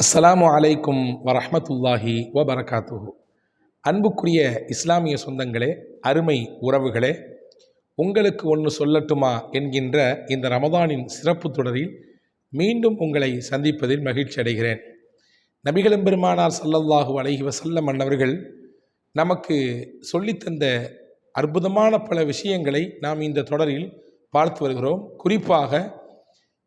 அஸ்ஸலாமு அலைக்கும் வரஹ்மத்துல்லாஹி வபரகாத்துஹு. அன்புக்குரிய இஸ்லாமிய சொந்தங்களே அருமை உறவுகளே உங்களுக்கு ஒன்று சொல்லட்டுமா என்கின்ற இந்த ரமதானின் சிறப்பு தொடரில் மீண்டும் உங்களை சந்திப்பதில் மகிழ்ச்சி அடைகிறேன். நபிகளம்பெருமானார் சல்லல்லாஹு ஸல்லல்லாஹு அலைஹி வஸல்லம் அன்னவர்கள் நமக்கு சொல்லித்தந்த அற்புதமான பல விஷயங்களை நாம் இந்த தொடரில் பார்த்து வருகிறோம். குறிப்பாக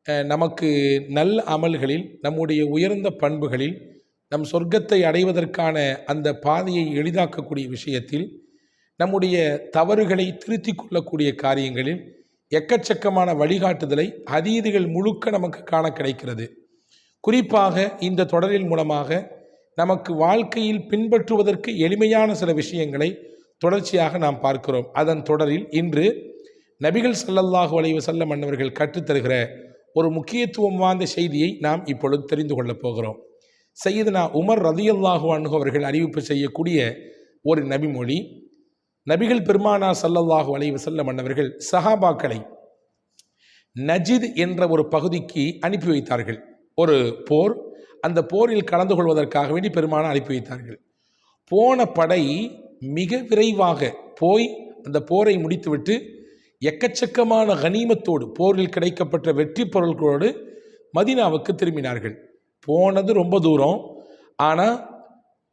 நமக்கு நல் அமல்களில் நம்முடைய உயர்ந்த பண்புகளில் நம் சொர்க்கத்தை அடைவதற்கான அந்த பாதையை எளிதாக்கக்கூடிய விஷயத்தில் நம்முடைய தவறுகளை திருத்தி கொள்ளக்கூடிய காரியங்களில் எக்கச்சக்கமான வழிகாட்டுதலை அதீதுகள் முழுக்க நமக்கு காண கிடைக்கிறது. குறிப்பாக இந்த தொடரின் மூலமாக நமக்கு வாழ்க்கையில் பின்பற்றுவதற்கு எளிமையான சில விஷயங்களை தொடர்ச்சியாக நாம் பார்க்கிறோம். அதன் தொடரில் இன்று நபிகள் சல்லல்லாஹு அலைவசல்லம் வஸல்லம் கற்றுத்தருகிற ஒரு முக்கியத்துவம் வாய்ந்த செய்தியை நாம் இப்பொழுது தெரிந்து கொள்ளப் போகிறோம். சையதுனா உமர் ரதியல்லாஹு அன்ஹு அவர்கள் அறிவிப்பு செய்யக்கூடிய ஒரு நபிமொழி. நபிகள் பெருமானா சல்லல்லாஹு அலைவு வஸல்லம் அன்னவர்கள் சஹாபாக்களை நஜித் என்ற ஒரு பகுதிக்கு அனுப்பி வைத்தார்கள். ஒரு போர். அந்த போரில் கலந்து கொள்வதற்காக வேண்டி பெருமானா அனுப்பி வைத்தார்கள். போன படை மிக விரைவாக போய் அந்த போரை முடித்துவிட்டு எக்கச்சக்கமான கனிமத்தோடு போரில் கிடைக்கப்பட்ட வெற்றி பொருள்களோடு மதினாவுக்கு திரும்பினார்கள். போனது ரொம்ப தூரம். ஆனால்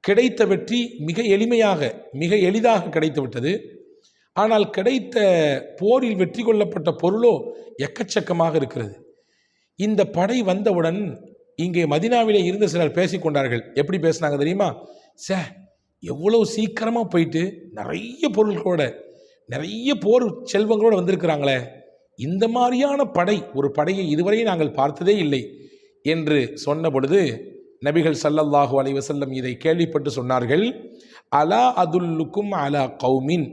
கிடைத்த வெற்றி மிக எளிமையாக மிக எளிதாக கிடைத்து விட்டது ஆனால் கிடைத்த போரில் வெற்றி கொள்ளப்பட்ட பொருளோ எக்கச்சக்கமாக இருக்கிறது. இந்த படை வந்தவுடன் இங்கே மதினாவிலே இருந்த சிலர் பேசிக்கொண்டார்கள் எப்படி பேசினாங்க தெரியுமா? சே எவ்வளவு சீக்கிரமாக போயிட்டு நிறைய பொருட்களோட நிறைய போர் செல்வங்களோடு வந்திருக்கிறாங்களே. இந்த மாதிரியான படை ஒரு படையை இதுவரை நாங்கள் பார்த்ததே இல்லை என்று சொன்ன பொழுது நபிகள் சல்லல்லாஹு அலைவசல்லம் இதை கேள்விப்பட்டு சொன்னார்கள். அலா அதுல்லுக்கும் அலா கௌமின்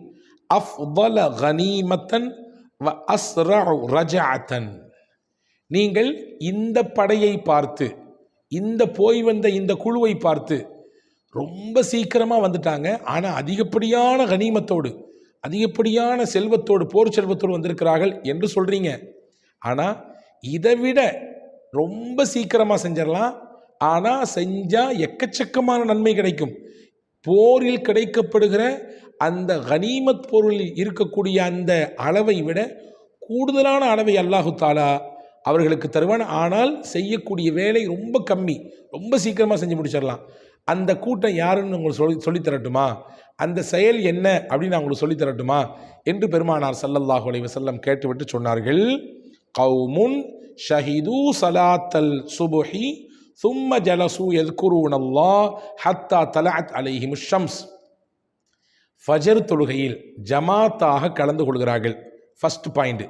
அஃதல கனீமத்தன் வ அஸ்ரஉ ரஜஅத்தன். நீங்கள் இந்த படையை பார்த்து இந்த போய் வந்த இந்த குழுவை பார்த்து ரொம்ப சீக்கிரமாக வந்துட்டாங்க. ஆனால் அதிகப்படியான கனிமத்தோடு அதிகப்படியான செல்வத்தோடு போர் செல்வத்தோடு வந்திருக்கிறார்கள் என்று சொல்கிறீங்க ஆனால் இதை விட ரொம்ப சீக்கிரமாக செஞ்சிடலாம். ஆனால் செஞ்சால் எக்கச்சக்கமான நன்மை கிடைக்கும். போரில் கிடைக்கப்படுகிற அந்த கனிமத் பொருளில் இருக்கக்கூடிய அந்த அளவை விட கூடுதலான அளவை அல்லாஹு தாலா அவர்களுக்கு தருவான். ஆனால் செய்யக்கூடிய வேலை ரொம்ப கம்மி. ரொம்ப சீக்கிரமாக செஞ்சு முடிச்சிடலாம். அந்த கூட்டம் யாருன்னு உங்களுக்கு சொல்லி சொல்லித் தரட்டுமா? அந்த செயல் என்ன அப்படின்னு நான் உங்களுக்கு சொல்லித் தரட்டுமா? என்று பெருமானார் சல்லல்லாஹு அலைஹி செல்லம் கேட்டுவிட்டு சொன்னார்கள். கௌமுன் ஷஹிது சலாத்தல் சுபுஹி சும்ம ஜலசு எத்குரூன் ஹத்தா தலாத் அலைஹிம் ஷம்ஸ். ஃபஜர் தொழுகையில் ஜமாத்தாக கலந்து கொள்கிறார்கள். ஃபர்ஸ்ட் பாயிண்ட்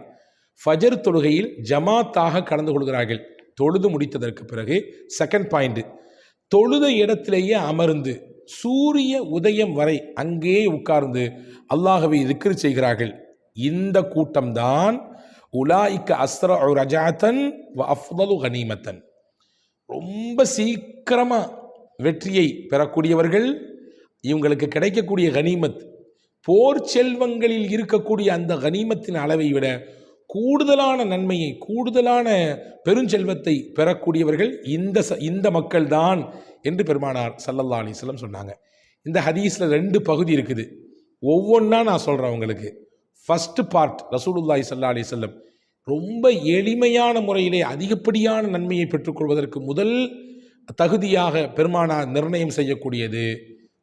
ஃபஜர் தொழுகையில் ஜமாத்தாக கலந்து கொள்கிறார்கள். தொழுது முடித்ததற்கு பிறகு செகண்ட் பாயிண்ட் தொழுத இடத்திலேயே அமர்ந்து சூரிய உதயம் வரை அங்கே உட்கார்ந்து அல்லாஹவை திக்ரு செய்கிறார்கள். இந்த கூட்டம்தான் உலாய்க்க அஸ்ர ரஜாத்தன் அஃதலு கனிமத்தன். ரொம்ப சீக்கிரமாக வெற்றியை பெறக்கூடியவர்கள் இவங்களுக்கு கிடைக்கக்கூடிய கனிமத் போர் செல்வங்களில் இருக்கக்கூடிய அந்த கனிமத்தின் அளவை விட கூடுதலான நன்மையை கூடுதலான பெருஞ்செல்வத்தை பெறக்கூடியவர்கள் இந்த இந்த மக்கள்தான் என்று பெருமானார் சல்லல்லா அலிஸ்லம் சொன்னாங்க. இந்த ஹதீஸில் ரெண்டு பகுதி இருக்குது. ஒவ்வொன்றா நான் சொல்கிறேன் உங்களுக்கு. ஃபஸ்ட்டு பார்ட் ரசூலுல்லாய் சல்லா அலிசல்லம் ரொம்ப எளிமையான முறையிலே அதிகப்படியான நன்மையை பெற்றுக்கொள்வதற்கு முதல் தகுதியாக பெருமானார் நிர்ணயம் செய்யக்கூடியது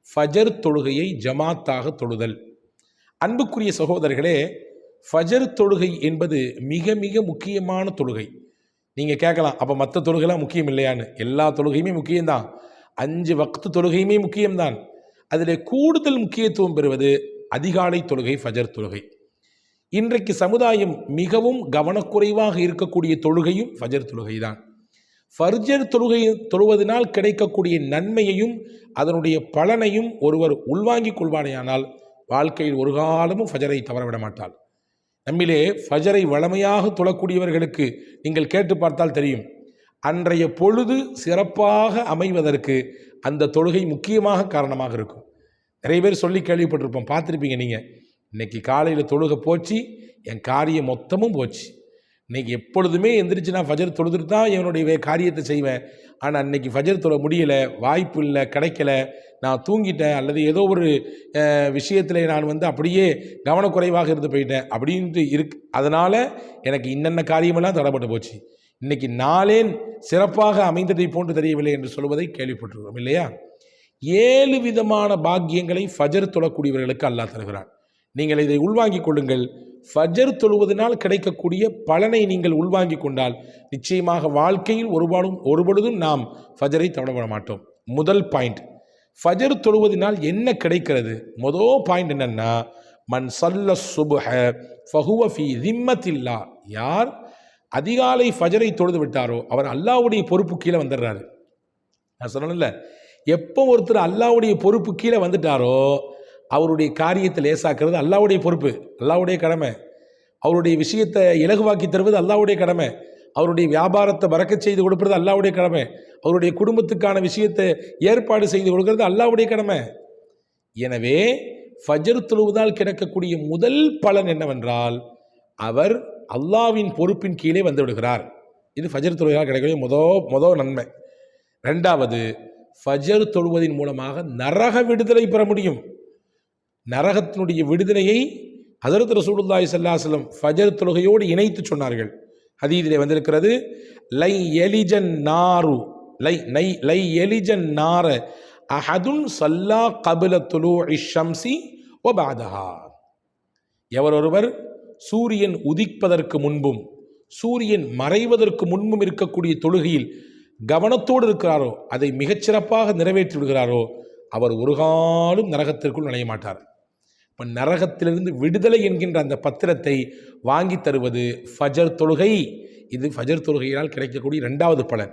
ஃபஜர் தொழுகையை ஜமாத்தாக தொழுதல். அன்புக்குரிய சகோதரர்களே ஃபஜர் தொழுகை என்பது மிக மிக முக்கியமான தொழுகை. நீங்கள் கேட்கலாம் அப்போ மற்ற தொழுகைலாம் முக்கியம் இல்லையான்னு? எல்லா தொழுகையுமே முக்கியம்தான். அஞ்சு வக்து தொழுகையுமே முக்கியம்தான். அதில் கூடுதல் முக்கியத்துவம் பெறுவது அதிகாலை தொழுகை ஃபஜர் தொழுகை. இன்றைக்கு சமுதாயம் மிகவும் கவனக்குறைவாக இருக்கக்கூடிய தொழுகையும் ஃபஜர் தொழுகை தான் ஃபர்ஜர் தொழுகை தொழுவதனால் கிடைக்கக்கூடிய நன்மையையும் அதனுடைய பலனையும் ஒருவர் உள்வாங்கிக் கொள்வானேயானால் வாழ்க்கையில் ஒரு காலமும் ஃபஜரை தவறவிட மாட்டாள் நம்மிலே ஃபஜரை வளமையாக தொழக்கூடியவர்களுக்கு நீங்கள் கேட்டு பார்த்தால் தெரியும். அன்றைய பொழுது சிறப்பாக அமைவதற்கு அந்த தொழுகை முக்கியமாக காரணமாக இருக்கும். நிறைய பேர் சொல்லி கேள்விப்பட்டிருப்போம் பார்த்துருப்பீங்க நீங்கள் இன்னைக்கு காலையில் தொழுகை போச்சு என் காரியம் மொத்தமும் போச்சு. இன்னைக்கு எப்பொழுதுமே எந்திரிச்சு நான் ஃபஜர் தொழுதுட்டு தான் என்னுடைய காரியத்தை செய்வேன். ஆனால் இன்னைக்கு ஃபஜர் தொழ முடியலை வாய்ப்பு இல்லை கிடைக்கல. நான் தூங்கிட்டேன் அல்லது ஏதோ ஒரு விஷயத்தில் நான் வந்து அப்படியே கவனக்குறைவாக இருந்து போயிட்டேன் அப்படின்ட்டு இருக்கு அதனால் எனக்கு இன்னென்ன காரியமெல்லாம் தடப்பட்டு போச்சு. இன்னைக்கு நாளேன் சிறப்பாக அமைந்ததை போன்று தெரியவில்லை என்று சொல்வதை கேள்விப்பட்டிருக்கிறோம் இல்லையா? ஏழு விதமான பாக்கியங்களை ஃபஜர் தொழக்கூடியவர்களுக்கு அல்லாஹ் தருகிறான். நீங்கள் இதை உள்வாங்கிக் கொள்ளுங்கள். ஃபஜர் தொழுவதனால் கிடைக்கக்கூடிய பலனை நீங்கள் உள்வாங்கிக் கொண்டால் நிச்சயமாக வாழ்க்கையில் ஒருபாடும் ஒருபொழுதும் நாம் ஃபஜரை தவறவிட மாட்டோம் முதல் பாயிண்ட். ஃபஜர் தொழுவதனால் என்ன கிடைக்கிறது? மொதல் பாயிண்ட் என்னன்னா மன் சல்ல சுபஹ ஃபஹுவ ஃபி திம்மத்தில்லா. யார் அதிகாலை ஃபஜரை தொழுது விட்டாரோ அவர் அல்லாஹ்வுடைய பொறுப்பு கீழே வந்துடுறாரு. நான் சொன்னேன்ல எப்போ ஒருத்தர் அல்லாஹ்வுடைய பொறுப்பு கீழே வந்துட்டாரோ அவருடைய காரியத்தை லேசாக்குறது அல்லாவுடைய பொறுப்பு அல்லாவுடைய கடமை. அவருடைய விஷயத்தை இலகுவாக்கி தருவது அல்லாவுடைய கடமை. அவருடைய வியாபாரத்தை பறக்கச் செய்து கொடுப்பது அல்லாவுடைய கடமை. அவருடைய குடும்பத்துக்கான விஷயத்தை ஏற்பாடு செய்து கொடுக்கிறது அல்லாவுடைய கடமை. எனவே ஃபஜர் தொழுவதால் கிடைக்கக்கூடிய முதல் பலன் என்னவென்றால் அவர் அல்லாவின் பொறுப்பின் கீழே வந்து விடுகிறார் இது ஃபஜர் தொழுவதால் கிடைக்கக்கூடிய முத முத நன்மை. ரெண்டாவது ஃபஜர் தொழுவதின் மூலமாக நரக விடுதலை பெற முடியும். நரகத்தினுடைய விடுதலையை ஹசரத் ரசூலுல்லாய் ஸல்லல்லாஹு ஃபஜர் தொழுகையோடு இணைத்து சொன்னார்கள். ஹதீதிலே வந்திருக்கிறது லை எலிஜன் நாரு லை நை லை எலிஜன் நார அஹதுன் சல்லா கபில துலு ஓ ஒபாதஹா எவரொருவர் சூரியன் உதிப்பதற்கு முன்பும் சூரியன் மறைவதற்கு முன்பும் இருக்கக்கூடிய தொழுகையில் கவனத்தோடு இருக்கிறாரோ அதை மிகச்சிறப்பாக நிறைவேற்றி விடுகிறாரோ அவர் ஒரு காலம் நரகத்திற்குள் நுழைய மாட்டார். இப்போ நரகத்திலிருந்து விடுதலை என்கின்ற அந்த பத்திரத்தை வாங்கி தருவது ஃபஜர் தொழுகை. இது ஃபஜர் தொழுகையினால் கிடைக்கக்கூடிய ரெண்டாவது பலன்.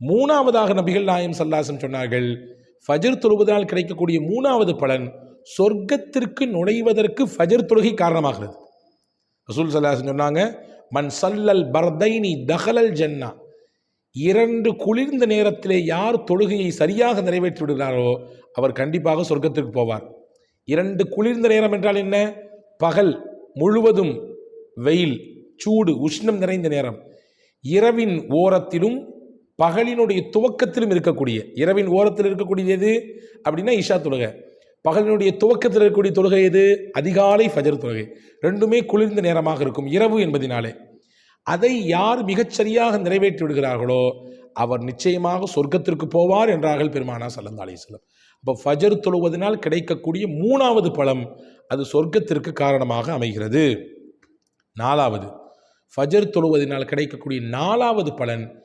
மூணாவதாக நபிகள் நாயம் சல்லாசம் சொன்னார்கள் ஃபஜர் தொழுவதனால் கிடைக்கக்கூடிய மூணாவது பலன் சொர்க்கத்திற்கு நுழைவதற்கு ஃபஜர் தொழுகை காரணமாகிறது. ரசூல் சல்லாசன் சொன்னாங்க மண் சல்லல் பர்தைனி தஹலல் ஜன்னா. இரண்டு குளிர்ந்த நேரத்திலே யார் தொழுகையை சரியாக நிறைவேற்றி விடுகிறாரோ அவர் கண்டிப்பாக சொர்க்கத்திற்கு போவார். இரண்டு குளிர்ந்த நேரம் என்றால் என்ன? பகல் முழுவதும் வெயில் சூடு உஷ்ணம் நிறைந்த நேரம். இரவின் ஓரத்திலும் பகலினுடைய துவக்கத்திலும் இருக்கக்கூடிய இரவின் ஓரத்தில் இருக்கக்கூடியது எது? அப்படின்னா இஷா தொழுகை. பகலினுடைய துவக்கத்தில் இருக்கக்கூடிய தொழுகை எது? அதிகாலை ஃபஜர் தொழுகை. ரெண்டுமே குளிர்ந்த நேரமாக இருக்கும். இரவு என்பதினாலே. அதை யார் மிகச்சரியாக நிறைவேற்றி விடுகிறார்களோ அவர் நிச்சயமாக சொர்க்கத்திற்கு போவார் என்றார்கள் பெருமானா சல்லந்தா அலிஸ்லம் அப்போ ஃபஜர் தொழுவதனால் கிடைக்கக்கூடிய மூணாவது பழம் அது சொர்க்கத்திற்கு காரணமாக அமைகிறது. நாலாவது ஃபஜர் தொழுவதனால் கிடைக்கக்கூடிய நாலாவது பலன்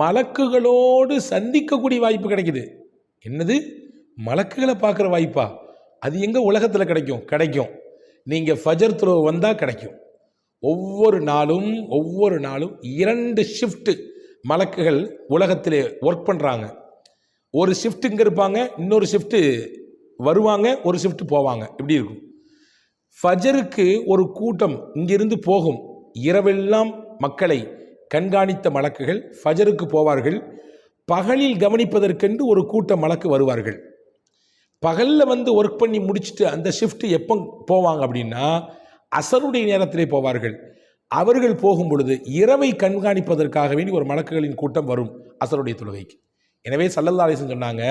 மலக்குகளோடு சந்திக்கக்கூடிய வாய்ப்பு கிடைக்குது. என்னது? மலக்குகளை பார்க்குற வாய்ப்பா? அது எங்கே உலகத்தில் கிடைக்கும்? கிடைக்கும். நீங்கள் ஃபஜர் தொழுவ வந்தால் கிடைக்கும். ஒவ்வொரு நாளும் ஒவ்வொரு நாளும் இரண்டு ஷிஃப்ட்டு மலக்குகள் உலகத்திலே ஒர்க் பண்ணுறாங்க ஒரு ஷிஃப்ட் இங்கே இருப்பாங்க இன்னொரு ஷிஃப்ட்டு வருவாங்க ஒரு ஷிஃப்ட் போவாங்க. இப்படி இருக்கும்? ஃபஜருக்கு ஒரு கூட்டம் இங்கிருந்து போகும். இரவெல்லாம் மக்களை கண்காணித்த மலக்குகள் ஃபஜருக்கு போவார்கள். பகலில் கவனிப்பதற்கென்று ஒரு கூட்டம் மலக்கு வருவார்கள். பகலில் வந்து ஒர்க் பண்ணி முடிச்சுட்டு அந்த ஷிஃப்ட் எப்போ போவாங்க அப்படின்னா அசருடைய நேரத்திலே போவார்கள். அவர்கள் போகும் பொழுது இரவை கண்காணிப்பதற்காக வேண்டி ஒரு மலக்குகளின் கூட்டம் வரும் அசருடைய தொழுகைக்கு. எனவே சல்லல்லா அலிசன் சொன்னாங்க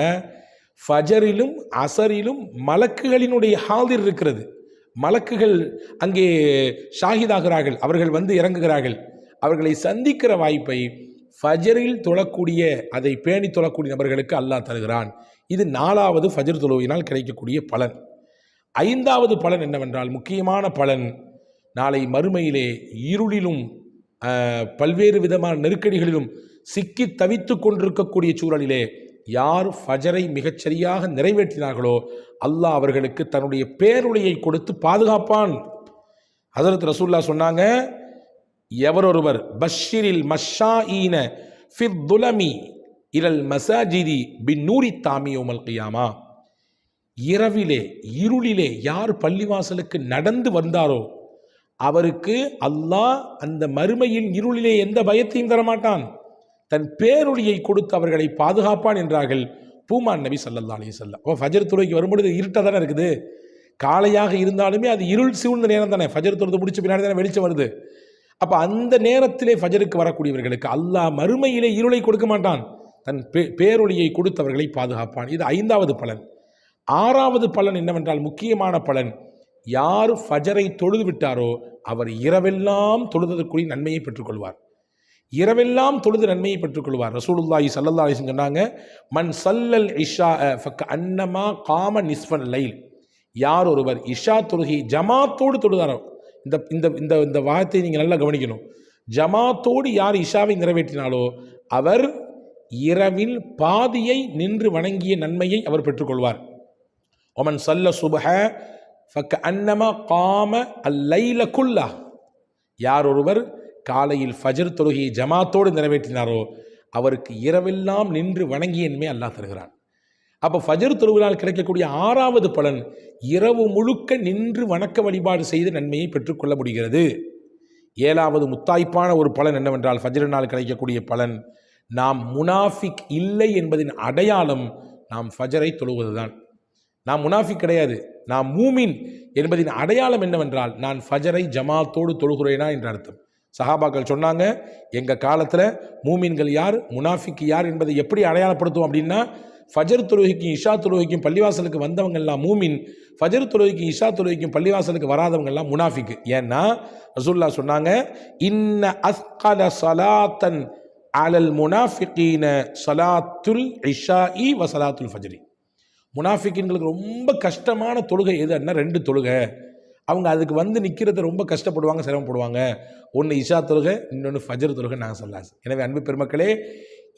ஃபஜரிலும் அசரிலும் மலக்குகளினுடைய ஹாதிர் இருக்கிறது. மலக்குகள் அங்கே ஷாஹிதாகிறார்கள் அவர்கள் வந்து இறங்குகிறார்கள். அவர்களை சந்திக்கிற வாய்ப்பை ஃபஜரில் தொழக்கூடிய அதை பேணி தொழக்கூடிய நபர்களுக்கு அல்லாஹ் தருகிறான். இது நாலாவது ஃபஜர் தொழுவினால் கிடைக்கக்கூடிய பலன். ஐந்தாவது பலன் என்னவென்றால் முக்கியமான பலன் நாளை மறுமையிலே இருளிலும் பல்வேறு விதமான நெருக்கடிகளிலும் சிக்கி தவித்து கொண்டிருக்கக்கூடிய சூழலிலே யார் ஃபஜரை மிகச்சரியாக நிறைவேற்றினார்களோ அல்லாஹ் அவர்களுக்கு தன்னுடைய பேருளையை கொடுத்து பாதுகாப்பான். ஹசரத் ரசூல்லா சொன்னாங்க எவரொருவர் பஷீரில் மஷா ஈன ஃபிர் துலமி இரல் மசாஜிதி பின் நூரி தாமியோமல் கியாமா. இரவிலே இருளிலே யார் பள்ளிவாசலுக்கு நடந்து வந்தாரோ அவருக்கு அல்லாஹ் அந்த மறுமையின் இருளிலே எந்த பயத்தையும் தரமாட்டான். தன் பேருளியை கொடுத்து அவர்களை பாதுகாப்பான் என்றார்கள் பூமான் நபி ஸல்லல்லாஹு அலி வஸல்லம். ஓ ஃபஜர் துறைக்கு வரும்பொழுது இருட்டாக தானே இருக்குது? காலையாக இருந்தாலுமே அது இருள் சூழ்ந்த நேரம் தானே. ஃபஜர் தொழுது முடிச்ச பின்னாடி தானே வெளிச்சம் வருது. அப்போ அந்த நேரத்திலே ஃபஜருக்கு வரக்கூடியவர்களுக்கு அல்லாஹ் மறுமையிலே இருளை கொடுக்க மாட்டான். தன் பே பேரொளியை கொடுத்தவர்களை பாதுகாப்பான். இது ஐந்தாவது பலன். ஆறாவது பலன் என்னவென்றால் முக்கியமான பலன். யார் ஃபஜரை தொழுது விட்டாரோ அவர் இரவெல்லாம் தொழுதற்குரிய நன்மையை பெற்றுக்கொள்வார். இரவெல்லாம் தொழுது நன்மையை பெற்றுக்கொள்வார். ரசூலுல்லாஹி சல்லல்லா அலிசன் சொன்னாங்க மன் சல்லல் இஷா அன்னமா காம நிஸ்வன் லைல். யார் ஒருவர் இஷா தொழுகை ஜமாத்தோடு தொழுதாரோ இந்த இந்த இந்த இந்த வார்த்தையை நீங்கள் நல்லா கவனிக்கணும். ஜமாத்தோடு யார் இஷாவை நிறைவேற்றினாலோ அவர் இரவில் பாதியை நின்று வணங்கிய நன்மையை அவர் பெற்றுக்கொள்வார். ஒமன் சல்ல சுபஹ ஃபக்க அன்னமா காம அல்லைல குல்லா யார் ஒருவர் காலையில் ஃபஜர் தொழுகையை ஜமாத்தோடு நிறைவேற்றினாரோ அவருக்கு இரவெல்லாம் நின்று வணங்கியன்மை அல்லாஹ் தருகிறான். அப்போ ஃபஜர் தொழுவினால் கிடைக்கக்கூடிய ஆறாவது பலன் இரவு முழுக்க நின்று வணக்க வழிபாடு செய்து நன்மையை பெற்றுக்கொள்ள முடிகிறது. ஏழாவது முத்தாய்ப்பான ஒரு பலன் என்னவென்றால் ஃபஜ்ரினால் கிடைக்கக்கூடிய பலன் நாம் முனாஃபிக் இல்லை என்பதின் அடையாளம் நாம் ஃபஜரை தொழுவதுதான். நான் முனாஃபிக் கிடையாது. நான் மூமின் என்பதின் அடையாளம் என்னவென்றால் நான் ஃபஜரை ஜமாத்தோடு தொழுகிறேனா என்ற அர்த்தம். சஹாபாக்கள் சொன்னாங்க எங்கள் காலத்தில் மூமின்கள் யார் முனாஃபிக்கு யார் என்பதை எப்படி அடையாளப்படுத்துவோம் அப்படின்னா ஃபஜர் தொழுகைக்கும் இஷா தொழுகைக்கும் பள்ளிவாசலுக்கு வந்தவங்கள்லாம் மூமின் ஃபஜர் தொழுகைக்கும் இஷா தொழுகைக்கும் பள்ளிவாசலுக்கு வராதவங்கள்லாம் முனாஃபிக்கு ஏன்னா ரசூல்லா சொன்னாங்க இன்ன அஸ்கல சலாத்தன் அலல் முனாஃபிகீன சலாத்துல் இஷாஇ வ சலாத்துல் ஃபஜ்ரி. முனாஃபிக்கின்களுக்கு ரொம்ப கஷ்டமான தொழுகை எதுன்னா ரெண்டு தொழுகை. அவங்க அதுக்கு வந்து நிற்கிறது ரொம்ப கஷ்டப்படுவாங்க சிரமப்படுவாங்க. ஒன்று இஷா தொழுகை இன்னொன்று ஃபஜர் தொழுகை நாங்கள் சொல்லாஸ் எனவே அன்பு பெருமக்களே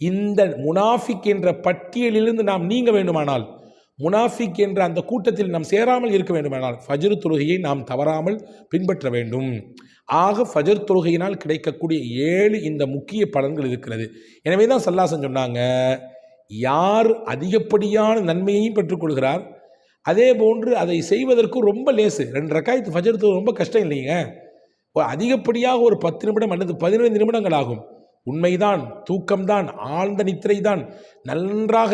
இந்த முனாஃபிக் என்ற பட்டியலிலிருந்து நாம் நீங்க வேண்டுமானால் முனாஃபிக் என்ற அந்த கூட்டத்தில் நாம் சேராமல் இருக்க வேண்டுமானால் ஃபஜர் தொழுகையை நாம் தவறாமல் பின்பற்ற வேண்டும். ஆக ஃபஜர் தொழுகையினால் கிடைக்கக்கூடிய ஏழு இந்த முக்கிய பலன்கள் இருக்கிறது. எனவே தான் சல்லாசன் சொன்னாங்க யார் அதிகப்படியான நன்மையையும் பெற்றுக்கொள்கிறார்? அதே போன்று அதை செய்வதற்கும் ரொம்ப லேசு. ரெண்டு ரக்காயத்து ஃபஜர் ரொம்ப கஷ்டம் இல்லைங்க. அதிகப்படியாக ஒரு பத்து நிமிடம் அல்லது பதினைந்து நிமிடங்கள் ஆகும். உண்மைதான் தூக்கம்தான் ஆழ்ந்த நித்திரை தான் நன்றாக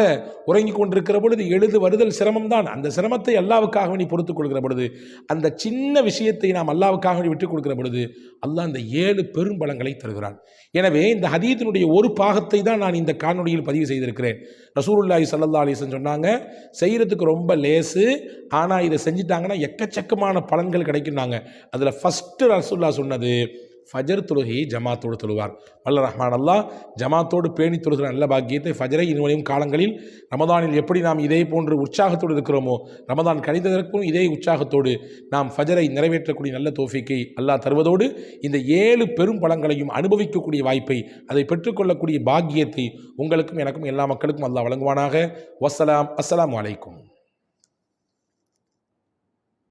உறங்கிக் கொண்டிருக்கிற பொழுது எழுது வருதல் சிரமம்தான். அந்த சிரமத்தை அல்லாவுக்காக நீ பொறுத்துக் கொள்கிற பொழுது அந்த சின்ன விஷயத்தை நாம் அல்லாவுக்காக நீ விட்டுக் கொடுக்கிற பொழுது அல்லாஹ் அந்த ஏழு பெரும் பலங்களை தருகிறான். எனவே இந்த ஹதீத்தினுடைய ஒரு பாகத்தை தான் நான் இந்த காணொலியில் பதிவு செய்திருக்கிறேன். ரசூருல்லாஹி சல்லா அலிசன் சொன்னாங்க செய்கிறதுக்கு ரொம்ப லேசு ஆனால் இதை செஞ்சிட்டாங்கன்னா எக்கச்சக்கமான பலன்கள் கிடைக்கும்னாங்க. அதில் ஃபஸ்ட்டு ரசூல்லா சொன்னது ஃபஜர் தொழுகையை ஜமாத்தோடு தொழுவார். வல்ல ரஹ்மான் அல்லாஹ் ஜமாத்தோடு பேணி தொழுகிற நல்ல பாக்கியத்தை ஃபஜரை இனிவரையும் காலங்களில் ரமதானில் எப்படி நாம் இதே போன்று உற்சாகத்தோடு இருக்கிறோமோ ரமதான் கணிததற்கும் இதே உற்சாகத்தோடு நாம் ஃபஜரை நிறைவேற்றக்கூடிய நல்ல தோஃபிக்கை அல்லாஹ் தருவதோடு இந்த ஏழு பெரும் பலங்களையும் அனுபவிக்கக்கூடிய வாய்ப்பை அதை பெற்றுக்கொள்ளக்கூடிய பாக்கியத்தை உங்களுக்கும் எனக்கும் எல்லா மக்களுக்கும் அல்லாஹ் வழங்குவானாக. வசலாம் அஸ்லாம் அலைக்கும்.